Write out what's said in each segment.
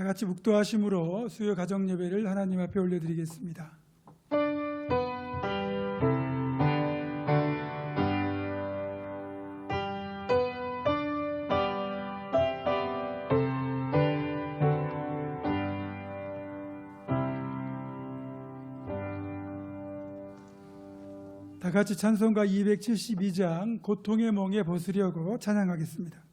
다 같이 묵도하심으로 수요 가정 예배를 하나님 앞에 올려드리겠습니다. 다 같이 찬송가 272장 고통의 멍에 벗으려고 찬양하겠습니다.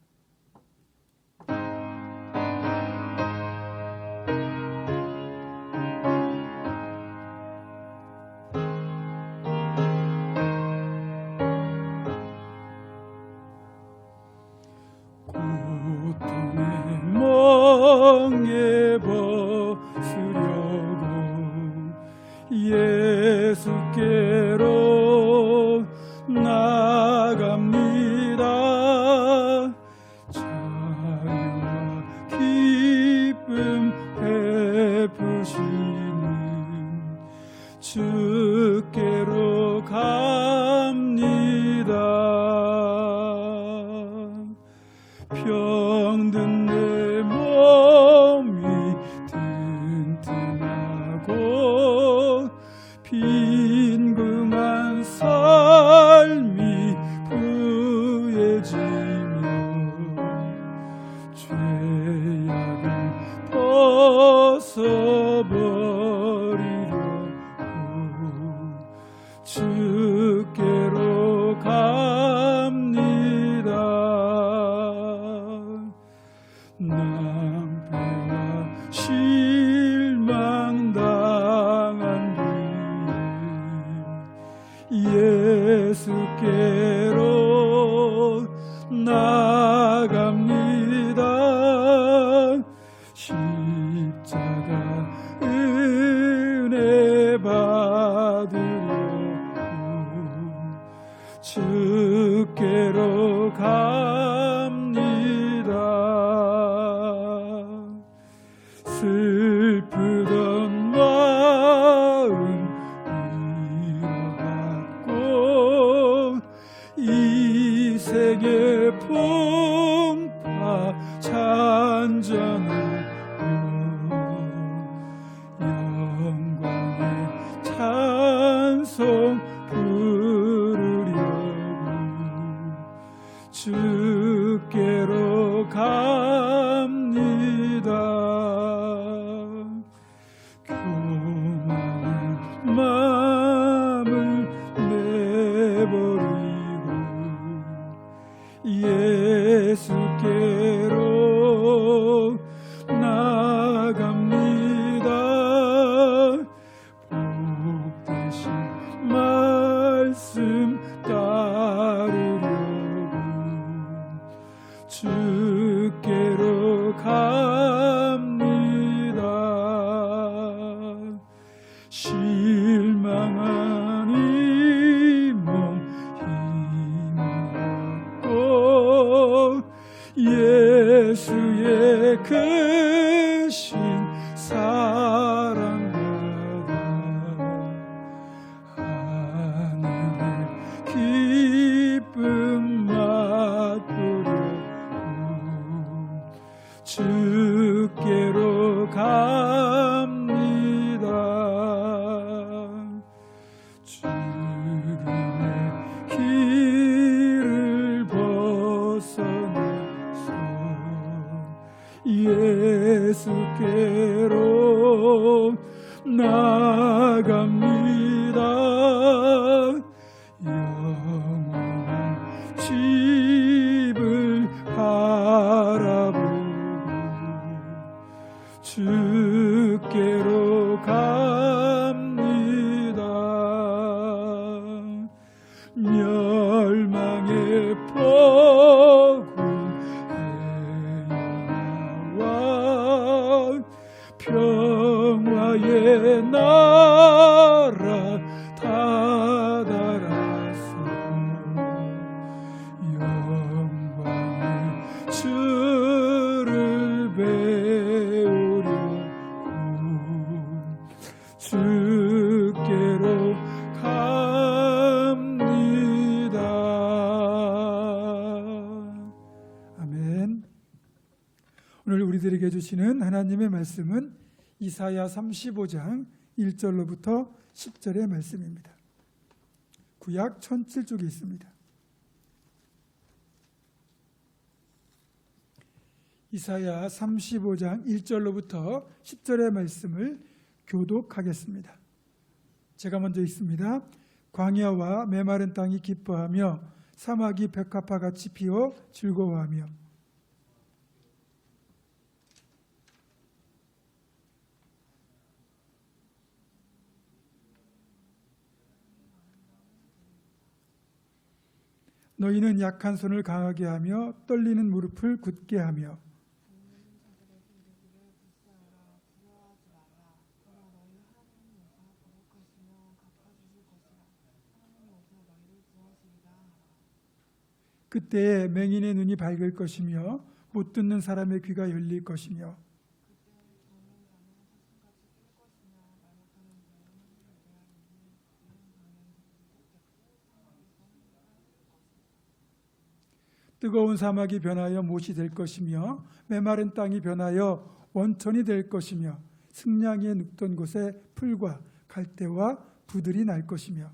슬프다. 也许也可以 나갑니다. 주시는 하나님의 말씀은 이사야 35장 1절로부터 10절의 말씀입니다. 구약 1007쪽에 있습니다. 이사야 35장 1절로부터 10절의 말씀을 교독하겠습니다. 제가 먼저 읽습니다. 광야와 메마른 땅이 기뻐하며 사막이 백합화 같이 피어 즐거워하며 너희는 약한 손을 강하게 하며 떨리는 무릎을 굳게 하며 그때에 맹인의 눈이 밝을 것이며 못 듣는 사람의 귀가 열릴 것이며 뜨거운 사막이 변하여 못이 될 것이며 메마른 땅이 변하여 원천이 될 것이며 승냥이에 눕던 곳에 풀과 갈대와 부들이 날 것이며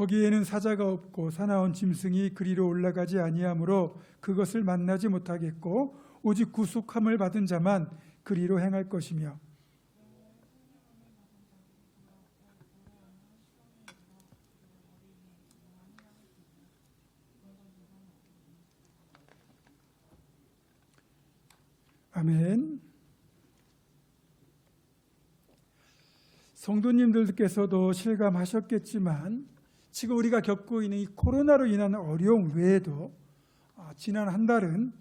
거기에는 사자가 없고 사나운 짐승이 그리로 올라가지 아니하므로 그것을 만나지 못하겠고 오직 구속함을 받은 자만 그리로 행할 것이며 아멘. 성도님들께서도 실감하셨겠지만 지금 우리가 겪고 있는 이 코로나로 인한 어려움 외에도 아, 지난 한 달은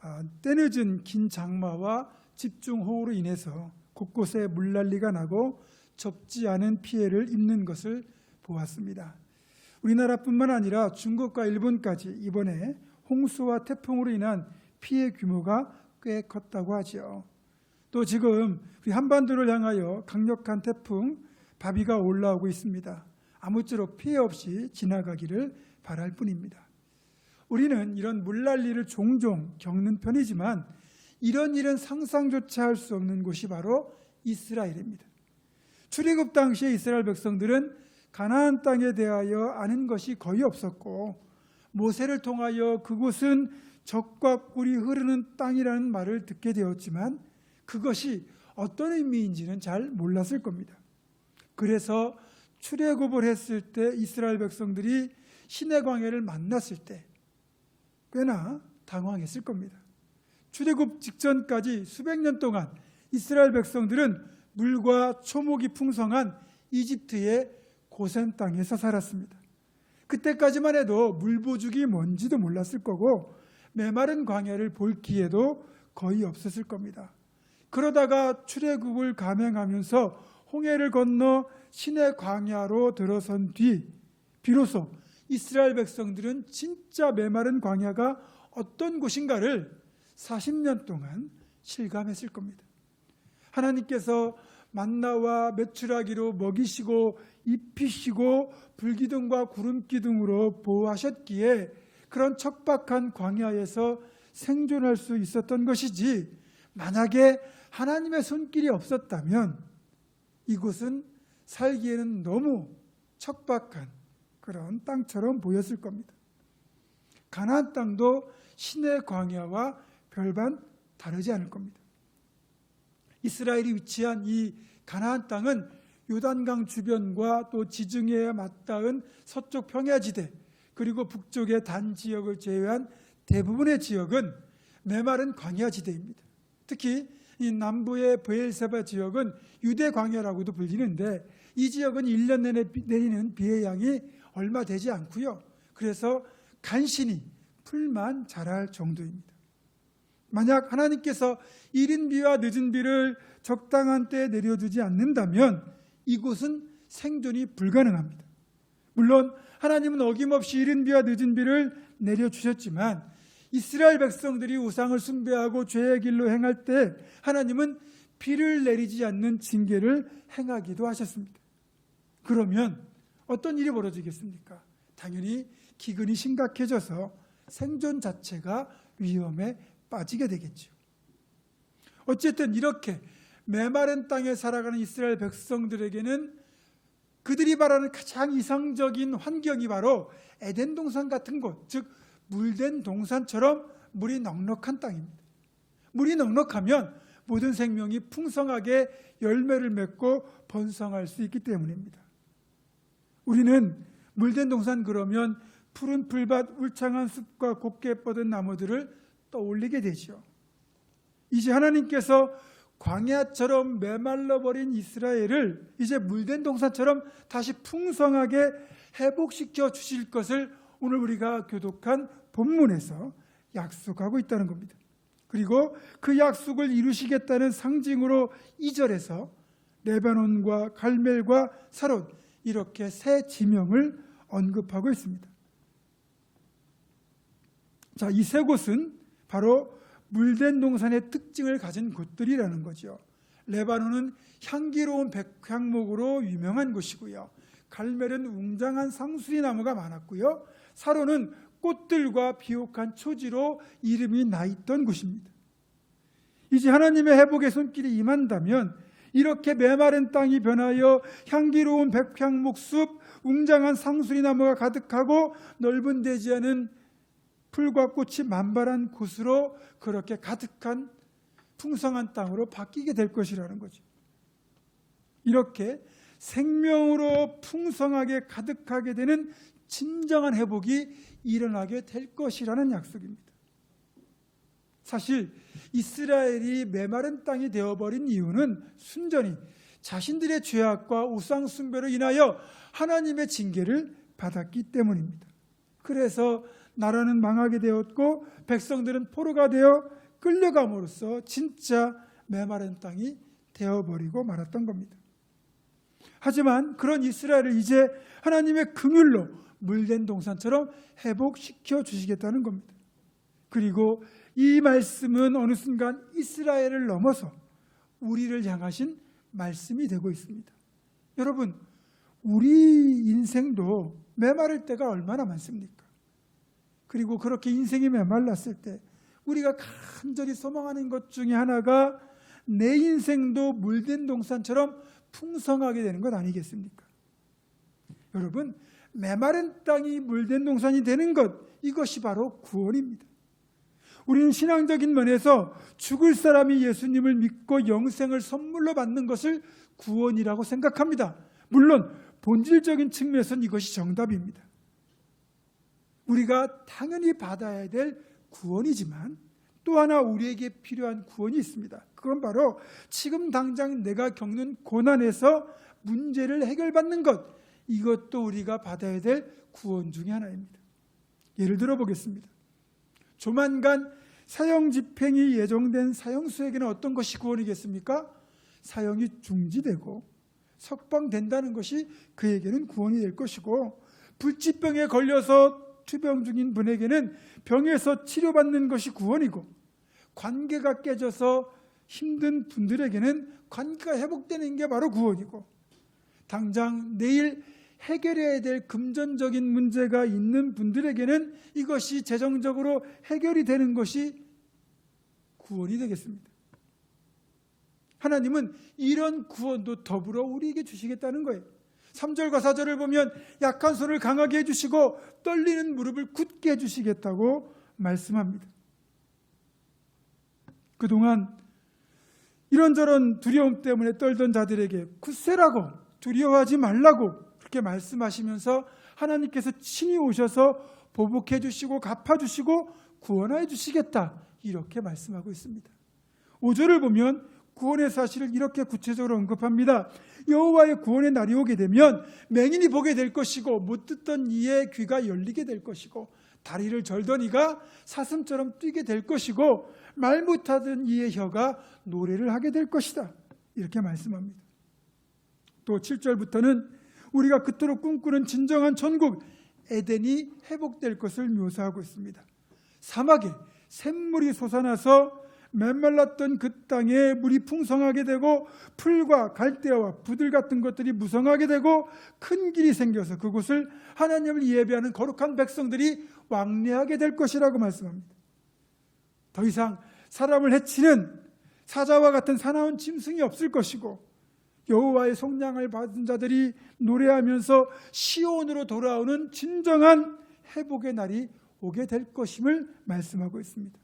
아, 때늦은 긴 장마와 집중호우로 인해서 곳곳에 물난리가 나고 접지 않은 피해를 입는 것을 보았습니다. 우리나라뿐만 아니라 중국과 일본까지 이번에 홍수와 태풍으로 인한 피해 규모가 꽤 컸다고 하죠. 또 지금 우리 한반도를 향하여 강력한 태풍 바비가 올라오고 있습니다. 아무쪼록 피해 없이 지나가기를 바랄 뿐입니다. 우리는 이런 물난리를 종종 겪는 편이지만 이런 일은 상상조차 할 수 없는 곳이 바로 이스라엘입니다. 출애굽 당시에 이스라엘 백성들은 가나안 땅에 대하여 아는 것이 거의 없었고 모세를 통하여 그곳은 적과 꿀이 흐르는 땅이라는 말을 듣게 되었지만 그것이 어떤 의미인지는 잘 몰랐을 겁니다. 그래서 출애굽을 했을 때 이스라엘 백성들이 신의 광야를 만났을 때 꽤나 당황했을 겁니다. 출애굽 직전까지 수백 년 동안 이스라엘 백성들은 물과 초목이 풍성한 이집트의 고센 땅에서 살았습니다. 그때까지만 해도 물보죽이 뭔지도 몰랐을 거고 메마른 광야를 볼 기회도 거의 없었을 겁니다. 그러다가 출애굽을 감행하면서 홍해를 건너 신의 광야로 들어선 뒤 비로소 이스라엘 백성들은 진짜 메마른 광야가 어떤 곳인가를 40년 동안 실감했을 겁니다. 하나님께서 만나와 메추라기로 먹이시고 입히시고 불기둥과 구름기둥으로 보호하셨기에 그런 척박한 광야에서 생존할 수 있었던 것이지 만약에 하나님의 손길이 없었다면 이곳은 살기에는 너무 척박한 그런 땅처럼 보였을 겁니다. 가나안 땅도 신의 광야와 별반 다르지 않을 겁니다. 이스라엘이 위치한 이 가나안 땅은 요단강 주변과 또 지중해에 맞닿은 서쪽 평야지대 그리고 북쪽의 단 지역을 제외한 대부분의 지역은 메마른 광야지대입니다. 특히 이 남부의 브엘세바 지역은 유대 광야라고도 불리는데 이 지역은 1년 내내 내리는 비의 양이 얼마 되지 않고요. 그래서 간신히 풀만 자랄 정도입니다. 만약 하나님께서 이른 비와 늦은 비를 적당한 때에 내려주지 않는다면 이곳은 생존이 불가능합니다. 물론 하나님은 어김없이 이른 비와 늦은 비를 내려주셨지만 이스라엘 백성들이 우상을 숭배하고 죄의 길로 행할 때 하나님은 비를 내리지 않는 징계를 행하기도 하셨습니다. 그러면 어떤 일이 벌어지겠습니까? 당연히 기근이 심각해져서 생존 자체가 위험에 빠지게 되겠죠. 어쨌든 이렇게 메마른 땅에 살아가는 이스라엘 백성들에게는 그들이 바라는 가장 이상적인 환경이 바로 에덴 동산 같은 곳, 즉 물된 동산처럼 물이 넉넉한 땅입니다. 물이 넉넉하면 모든 생명이 풍성하게 열매를 맺고 번성할 수 있기 때문입니다. 우리는 물된 동산 그러면 푸른 풀밭, 울창한 숲과 곱게 뻗은 나무들을 떠올리게 되죠. 이제 하나님께서 광야처럼 메말라 버린 이스라엘을 이제 물된 동산처럼 다시 풍성하게 회복시켜 주실 것을 오늘 우리가 교독한 본문에서 약속하고 있다는 겁니다. 그리고 그 약속을 이루시겠다는 상징으로 2절에서 레바논과 갈멜과 사롯 이렇게 세 지명을 언급하고 있습니다. 자, 이 세 곳은 바로 물된 동산의 특징을 가진 곳들이라는 거죠. 레바논은 향기로운 백향목으로 유명한 곳이고요. 갈멜은 웅장한 상수리 나무가 많았고요. 사로는 꽃들과 비옥한 초지로 이름이 나 있던 곳입니다. 이제 하나님의 회복의 손길이 임한다면 이렇게 메마른 땅이 변하여 향기로운 백향목 숲, 웅장한 상수리 나무가 가득하고 넓은 대지하는 풀과 꽃이 만발한 곳으로 그렇게 가득한 풍성한 땅으로 바뀌게 될 것이라는 거죠. 이렇게 생명으로 풍성하게 가득하게 되는 진정한 회복이 일어나게 될 것이라는 약속입니다. 사실 이스라엘이 메마른 땅이 되어버린 이유는 순전히 자신들의 죄악과 우상 숭배로 인하여 하나님의 징계를 받았기 때문입니다. 그래서 나라는 망하게 되었고 백성들은 포로가 되어 끌려감으로써 진짜 메마른 땅이 되어버리고 말았던 겁니다. 하지만 그런 이스라엘을 이제 하나님의 긍휼로 물된 동산처럼 회복시켜 주시겠다는 겁니다. 그리고 이 말씀은 어느 순간 이스라엘을 넘어서 우리를 향하신 말씀이 되고 있습니다. 여러분, 우리 인생도 메마를 때가 얼마나 많습니까? 그리고 그렇게 인생이 메말랐을 때 우리가 간절히 소망하는 것 중에 하나가 내 인생도 물된 동산처럼 풍성하게 되는 것 아니겠습니까? 여러분, 메마른 땅이 물된 동산이 되는 것, 이것이 바로 구원입니다. 우리는 신앙적인 면에서 죽을 사람이 예수님을 믿고 영생을 선물로 받는 것을 구원이라고 생각합니다. 물론 본질적인 측면에서는 이것이 정답입니다. 우리가 당연히 받아야 될 구원이지만 또 하나 우리에게 필요한 구원이 있습니다. 그건 바로 지금 당장 내가 겪는 고난에서 문제를 해결받는 것. 이것도 우리가 받아야 될 구원 중의 하나입니다. 예를 들어 보겠습니다. 조만간 사형 집행이 예정된 사형수에게는 어떤 것이 구원이겠습니까? 사형이 중지되고 석방된다는 것이 그에게는 구원이 될 것이고 불치병에 걸려서 투병 중인 분에게는 병에서 치료받는 것이 구원이고 관계가 깨져서 힘든 분들에게는 관계가 회복되는 게 바로 구원이고 당장 내일 해결해야 될 금전적인 문제가 있는 분들에게는 이것이 재정적으로 해결이 되는 것이 구원이 되겠습니다. 하나님은 이런 구원도 더불어 우리에게 주시겠다는 거예요. 3절과 4절을 보면 약한 손을 강하게 해주시고 떨리는 무릎을 굳게 해주시겠다고 말씀합니다. 그동안 이런저런 두려움 때문에 떨던 자들에게 굳세라고 두려워하지 말라고 그렇게 말씀하시면서 하나님께서 친히 오셔서 보복해 주시고 갚아 주시고 구원해 주시겠다 이렇게 말씀하고 있습니다. 5절을 보면 구원의 사실을 이렇게 구체적으로 언급합니다. 여호와의 구원의 날이 오게 되면 맹인이 보게 될 것이고 못 듣던 이의 귀가 열리게 될 것이고 다리를 절던 이가 사슴처럼 뛰게 될 것이고 말 못하던 이의 혀가 노래를 하게 될 것이다. 이렇게 말씀합니다. 또 7절부터는 우리가 그토록 꿈꾸는 진정한 천국 에덴이 회복될 것을 묘사하고 있습니다. 사막에 샘물이 솟아나서 메말랐던 그 땅에 물이 풍성하게 되고 풀과 갈대와 부들 같은 것들이 무성하게 되고 큰 길이 생겨서 그곳을 하나님을 예배하는 거룩한 백성들이 왕래하게 될 것이라고 말씀합니다. 더 이상 사람을 해치는 사자와 같은 사나운 짐승이 없을 것이고 여호와의 속량을 받은 자들이 노래하면서 시온으로 돌아오는 진정한 회복의 날이 오게 될 것임을 말씀하고 있습니다.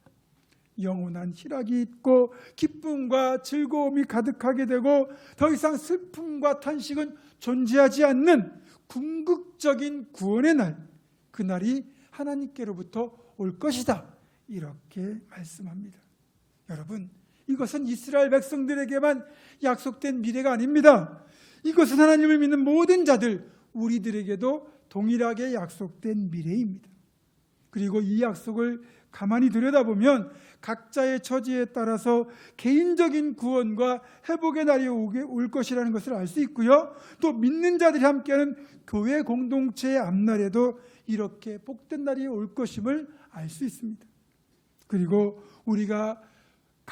영원한 희락이 있고 기쁨과 즐거움이 가득하게 되고 더 이상 슬픔과 탄식은 존재하지 않는 궁극적인 구원의 날, 그 날이 하나님께로부터 올 것이다. 이렇게 말씀합니다. 여러분, 이것은 이스라엘 백성들에게만 약속된 미래가 아닙니다. 이것은 하나님을 믿는 모든 자들, 우리들에게도 동일하게 약속된 미래입니다. 그리고 이 약속을 가만히 들여다보면 각자의 처지에 따라서 개인적인 구원과 회복의 날이 오게 올 것이라는 것을 알 수 있고요. 또 믿는 자들이 함께하는 교회 공동체의 앞날에도 이렇게 복된 날이 올 것임을 알 수 있습니다. 그리고 우리가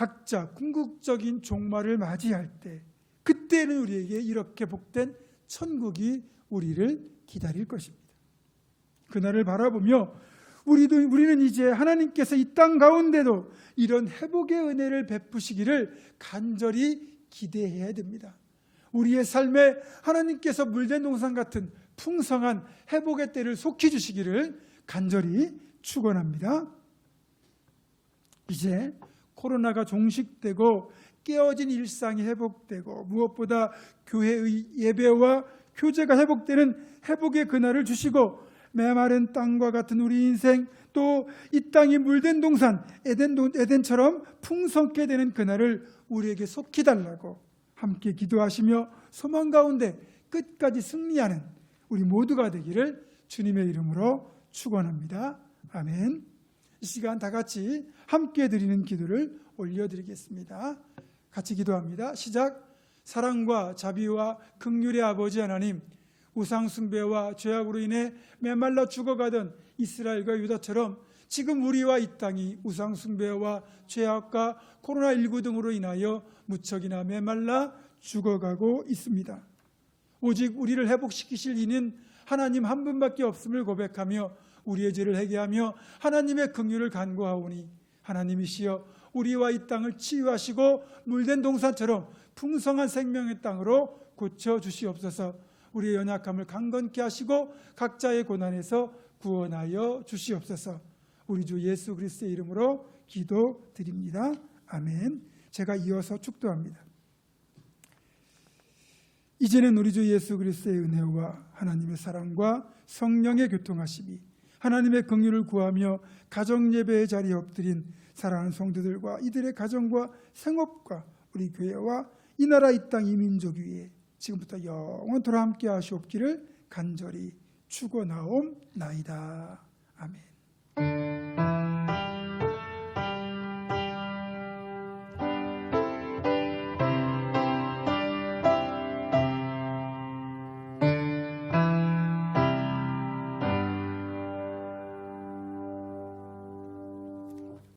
각자 궁극적인 종말을 맞이할 때 그때는 우리에게 이렇게 복된 천국이 우리를 기다릴 것입니다. 그날을 바라보며 우리도 우리는 이제 하나님께서 이 땅 가운데도 이런 회복의 은혜를 베푸시기를 간절히 기대해야 됩니다. 우리의 삶에 하나님께서 물된 동산 같은 풍성한 회복의 때를 속히 주시기를 간절히 축원합니다. 이제 코로나가 종식되고 깨어진 일상이 회복되고 무엇보다 교회의 예배와 교제가 회복되는 회복의 그날을 주시고 메마른 땅과 같은 우리 인생 또 이 땅이 물된 동산 에덴, 에덴처럼 풍성케 되는 그날을 우리에게 속히 달라고 함께 기도하시며 소망 가운데 끝까지 승리하는 우리 모두가 되기를 주님의 이름으로 축원합니다. 아멘. 이 시간 다 같이 함께 드리는 기도를 올려드리겠습니다. 같이 기도합니다. 시작. 사랑과 자비와 극률의 아버지 하나님, 우상 숭배와 죄악으로 인해 메말라 죽어가던 이스라엘과 유다처럼 지금 우리와 이 땅이 우상 숭배와 죄악과 코로나19 등으로 인하여 무척이나 메말라 죽어가고 있습니다. 오직 우리를 회복시키실 이는 하나님 한 분밖에 없음을 고백하며 우리의 죄를 회개하며 하나님의 긍휼을 간구하오니 하나님이시여 우리와 이 땅을 치유하시고 물된 동산처럼 풍성한 생명의 땅으로 고쳐 주시옵소서. 우리의 연약함을 강건케 하시고 각자의 고난에서 구원하여 주시옵소서. 우리 주 예수 그리스도의 이름으로 기도드립니다. 아멘. 제가 이어서 축도합니다. 이제는 우리 주 예수 그리스도의 은혜와 하나님의 사랑과 성령의 교통하심이 하나님의 긍휼을 구하며 가정 예배의 자리에 엎드린 사랑하는 성도들과 이들의 가정과 생업과 우리 교회와 이 나라 이 땅 이 민족 위에 지금부터 영원토록 함께 하시옵기를 간절히 축원하옵나이다. 아멘.